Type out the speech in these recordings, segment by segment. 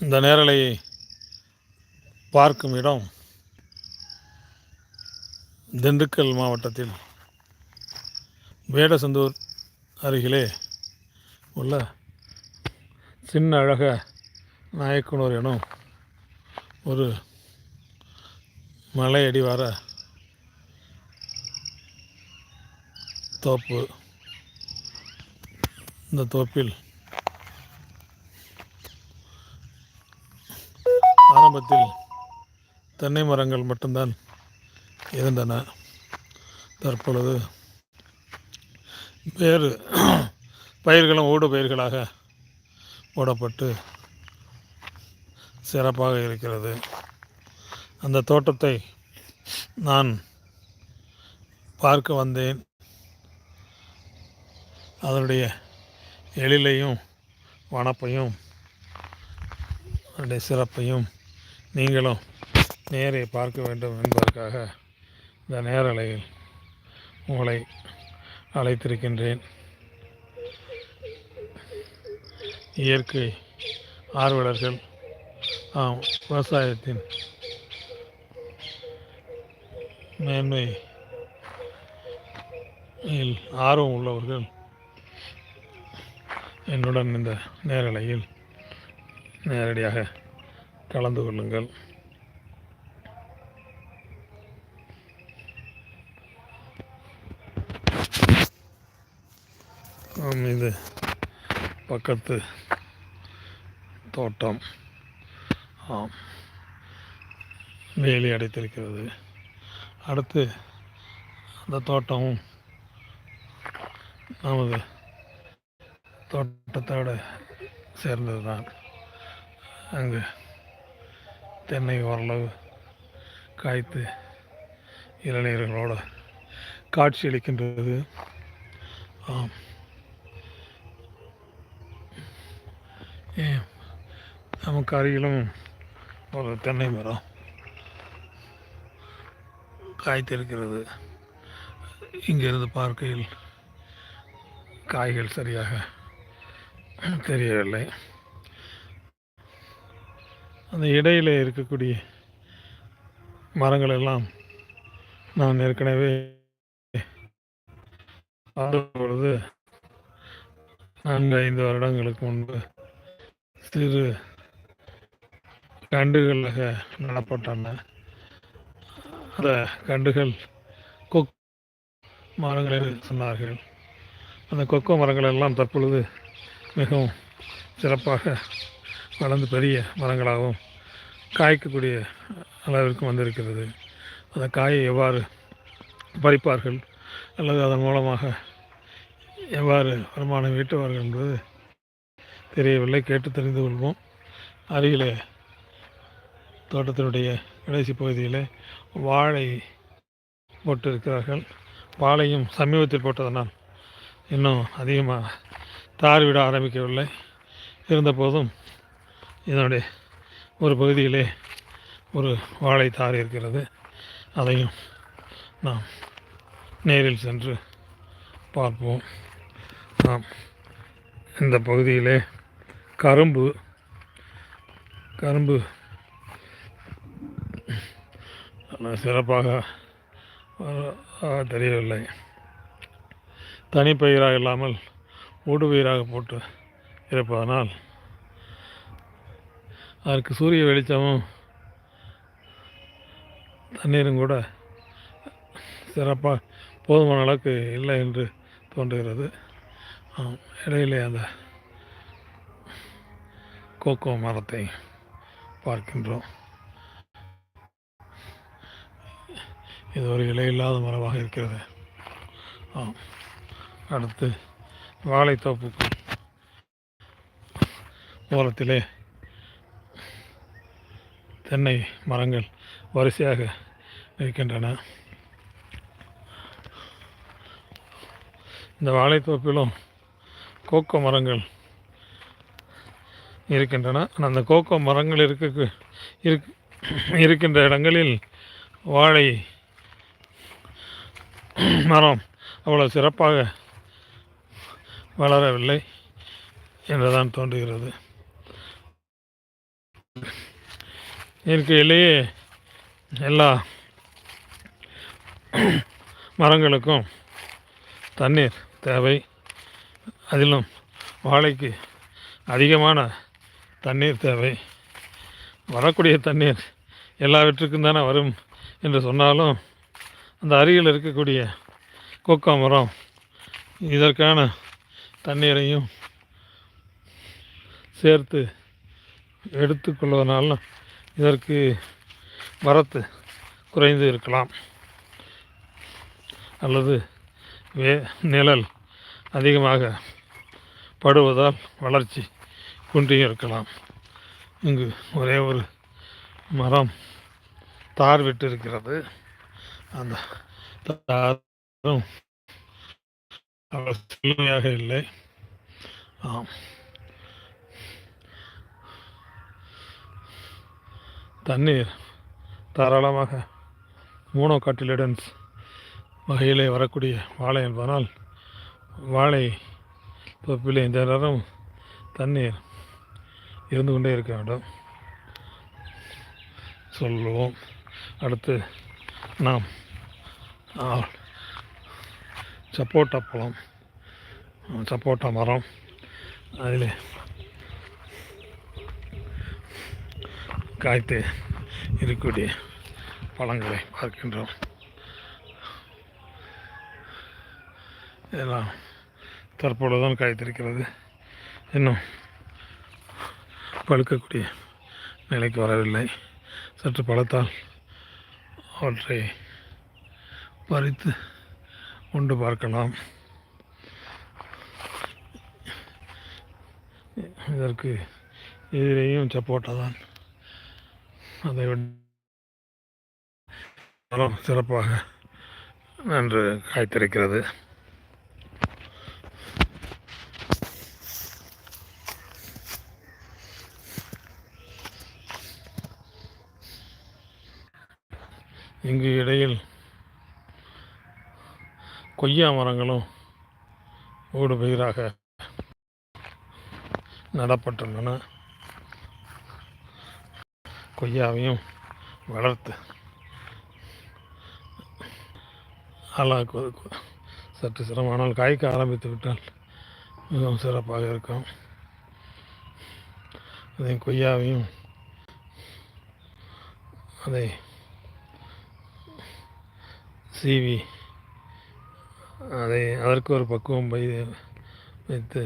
இந்த நேரலையை பார்க்கும் இடம் திண்டுக்கல் மாவட்டத்தில் வேடசந்தூர் அருகிலே உள்ள சின்ன அழக நாயக்கனூர் எனும் ஒரு மலை அடிவார தோப்பு. இந்த தோப்பில் ஆரம்பத்தில் தென்னை மரங்கள் மட்டும்தான் இருந்தன. தற்பொழுது வேறு பயிர்களும் ஊடு பயிர்களாக போடப்பட்டு சிறப்பாக இருக்கிறது. அந்த தோட்டத்தை நான் பார்க்க வந்தேன். அதனுடைய எழிலையும் வனப்பையும் அதனுடைய சிறப்பையும் நீங்களும் நேரே பார்க்க வேண்டும் என்பதற்காக இந்த நேரலையில் உங்களை அழைத்திருக்கின்றேன். இயற்கை ஆர்வலர்கள் ஆம் விவசாயத்தின் மேன்மை ஆர்வம் உள்ளவர்கள் என்னுடன் இந்த நேரலையில் நேரடியாக கலந்து கொள்ளுங்கள். இது பக்கத்து தோட்டம். ஆம் வேலி அடைத்திருக்கிறது. அடுத்து அந்த தோட்டமும் நமது தோட்டத்தோடு சேர்ந்தது தான் அங்கே தென்னை ஓரளவு காய்த்து இளநீர்களோடு காட்சியளிக்கின்றது ஆம். நமக்கு அருகிலும் ஒரு தென்னை மரம் காய்த்திருக்கிறது. இங்கிருந்து பார்க்கையில் காய்கள் சரியாக தெரியவில்லை. அந்த இடையிலே இருக்கக்கூடிய மரங்கள் எல்லாம் நான் ஏற்கனவே பொழுது நான்கு ஐந்து வருடங்களுக்கு முன்பு சிறு கண்டுகளாக நடப்பட்டன. அந்த கண்டுகள் கொக் மரங்கள் என்று சொன்னார்கள். அந்த கொக்கோ மரங்கள் எல்லாம் தற்பொழுது மிகவும் சிறப்பாக வளர்ந்து பெரிய மரங்களாகவும் காய்க்கக்கூடிய அளவிற்கு வந்திருக்கிறது. அந்த காயை எவ்வாறு பறிப்பார்கள்? அல்லது அதன் மூலமாக எவ்வாறு வருமானம் ஈட்டுவார்கள் என்பது தெரியவில்லை. கேட்டு தெரிந்து கொள்வோம். அருகிலே தோட்டத்தினுடைய கடைசி பகுதியிலே வாழை போட்டிருக்கிறார்கள். வாழையும் சமீபத்தில் போட்டதனால் இன்னும் அதிகமாக தார் விட ஆரம்பிக்கவில்லை. இருந்தபோதும் இதனுடைய ஒரு பகுதியிலே ஒரு வாழை தார் இருக்கிறது. அதையும் நாம் நேரில் சென்று பார்ப்போம். நாம் இந்த பகுதியிலே கரும்பு கரும்பு சிறப்பாக தெரியவில்லை. தனிப்பயிராக இல்லாமல் ஊடுபயிராக போட்டு இருப்பதனால் அதற்கு சூரிய வெளிச்சமும் தண்ணீரும் கூட சிறப்பாக போதுமான அளவுக்கு இல்லை என்று தோன்றுகிறது. ஆம், இடையிலே அந்த கோகோ மரத்தை பார்க்கின்றோம். இது ஒரு இலையில்லாத மரமாக இருக்கிறது. ஆம் அடுத்து வாழைத்தோப்புக்கு ஓரத்திலே தென்னை மரங்கள் வரிசையாக இருக்கின்றன. இந்த வாழைத்தோப்பிலும் கோகோ மரங்கள் இருக்கின்றன. ஆனால் அந்த கோகோ மரங்கள் இருக்க இருக்கின்ற இடங்களில் வாழை மரம் அவ்வளோ சிறப்பாக வளரவில்லை என்றுதான் தோன்றுகிறது. இயற்கையிலேயே எல்லா மரங்களுக்கும் தண்ணீர் தேவை. அதிலும் வாழைக்கு அதிகமான தண்ணீர் தேவை. வரக்கூடிய தண்ணீர் எல்லாவற்றுக்கும் தானே வரும் என்று சொன்னாலும் அந்த அருகில் இருக்கக்கூடிய கோக்கா மரம் இதற்கான தண்ணீரையும் சேர்த்து எடுத்துக்கொள்வதனால இதற்கு வரத்து குறைந்து இருக்கலாம். அல்லது வே நிழல் அதிகமாக படுவதால் வளர்ச்சி குன்றியும் இருக்கலாம். இங்கு ஒரே ஒரு மரம் தார் விட்டு இருக்கிறது அந்த தாரும் அவ்வளவு செழுமையாக இல்லை. ஆம். தண்ணீர் தாராளமாக மூனோகாட்டிலிடன்ஸ் வகையிலே வரக்கூடிய வாழை என்பதனால் வாழை தொப்பிலே இந்த நேரம் தண்ணீர் இருந்து கொண்டே இருக்க வேண்டும். சொல்லுவோம் அடுத்து நாம் சப்போட்டா பழம் சப்போட்டா மரம் அதில் காய்த்து இருக்கக்கூடிய பழங்களை பார்க்கின்றோம். இதெல்லாம் தற்பொழுதுதான் காய்த்திருக்கிறது. இன்னும் பழுக்கக்கூடிய நிலைக்கு வரவில்லை. சற்று பழத்தால் அவற்றை பறித்து உண்டு பார்க்கலாம். இதற்கு எதிரேயும் சப்போட்டா தான். அதை விட சிறப்பாக நன்று காய்த்திருக்கிறது. இங்கு இடையில் கொய்யா மரங்களும் ஓடு பயிராக நடப்பட்டுள்ளன. கொய்யாவையும் வளர்த்து ஆளாக்குவதற்கு சற்று சிரமமானால் காய்க்க ஆரம்பித்து விட்டால் மிகவும் சிறப்பாக இருக்கும். அதை கொய்யாவையும் அதை சீவி அதை அதற்கு ஒரு பக்குவம் வை வைத்து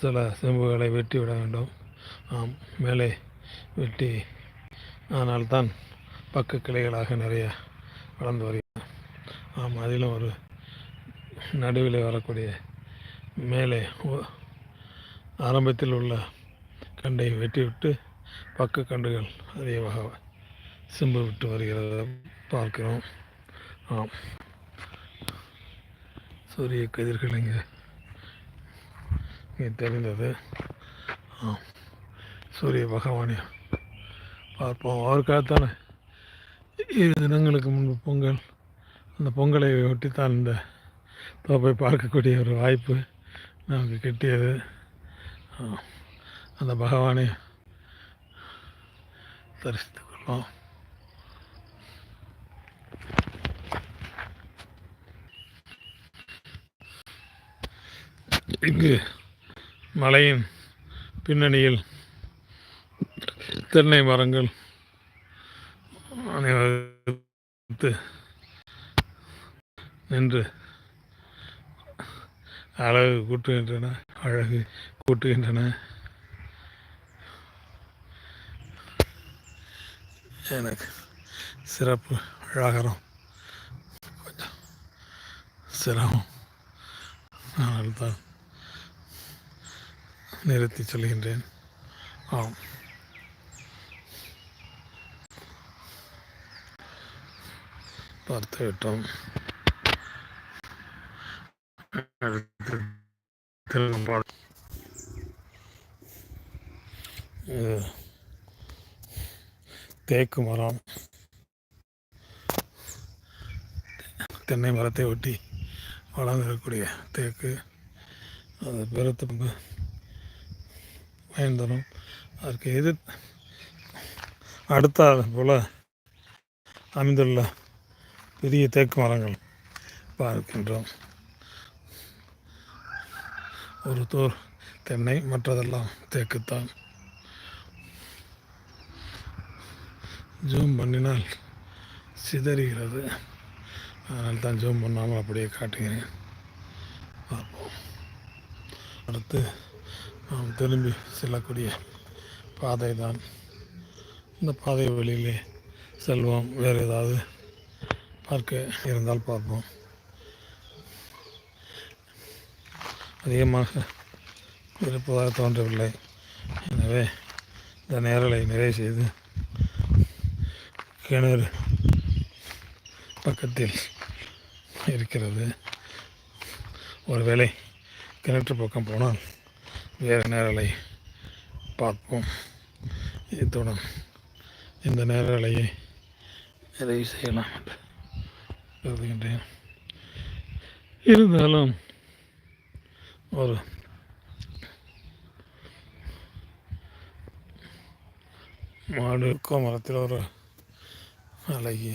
சில செம்புகளை வெட்டி விட வேண்டும். நாம் மேலே வெட்டி ஆனால்தான் பக்க கிளைகளாக நிறைய வளர்ந்து வருகிறது. ஆம் அதிலும் ஒரு நடுவில் வரக்கூடிய மேலே ஆரம்பத்தில் உள்ள கண்டை வெட்டிவிட்டு பக்க கண்டுகள் அதிகமாக சிம்பு விட்டு வருகிறத பார்க்கிறோம். ஆம். சூரிய கதிர்கள் இங்கே இங்கே தெரிந்தது. ஆம். சூரிய பகவானே. பார்ப்போம். அவருக்காகத்தானே இரு தினங்களுக்கு முன்பு பொங்கல். அந்த பொங்கலை ஒட்டித்தான் இந்த தோப்பை பார்க்கக்கூடிய ஒரு வாய்ப்பு நமக்கு கிட்டியது. அந்த பகவானை தரிசித்துக் கொள்வோம். இங்கு மலையின் பின்னணியில் தென்னை மரங்கள். அனைவருத்து நின்று அழகு கூட்டுகின்றன அழகு கூட்டுகின்றன. எனக்கு சிறப்பு அழகரம். கொஞ்சம் சிரமம். ஆனால் தான் நிறுத்தி சொல்கின்றேன். ஆம். பார்த்து விட்டோம் தேக்கு மரம் தென்னை மரத்தை ஒட்டி வளர்ந்திருக்கக்கூடிய தேக்கு அது பெருத்து பயன்தரும் அதற்கு எதிர் அடுத்த போல் அமைந்துள்ள பெரிய தேக்கு மரங்கள் பார்க்கின்றோம். ஒரு தோர் தென்னை மற்றதெல்லாம் தேக்குத்தான். ஜூம் பண்ணினால் சிதறுகிறது. அதனால் தான் ஜூம் பண்ணாமல் அப்படியே காட்டுகிறேன். பார்ப்போம். அடுத்து நாம் திரும்பி செல்லக்கூடிய பாதை தான் இந்த பாதை வழியிலே செல்வோம். வேறு ஏதாவது பார்க்க இருந்தால் பார்ப்போம். அதிகமாக இருப்பதாக தோன்றவில்லை. எனவே இந்த நேரலை நிறைவு செய்து கிணறு பக்கத்தில் இருக்கிறது. ஒருவேளை கிணற்று பக்கம் போனால் வேறு நேரலை பார்ப்போம். இத்துடன் இந்த நேரலையை நிறைவு செய்யலாம். என்று கருதுகின்றேன் இருந்தாலும் ஒரு மாடு கோமரத்தில் ஒரு அழகிய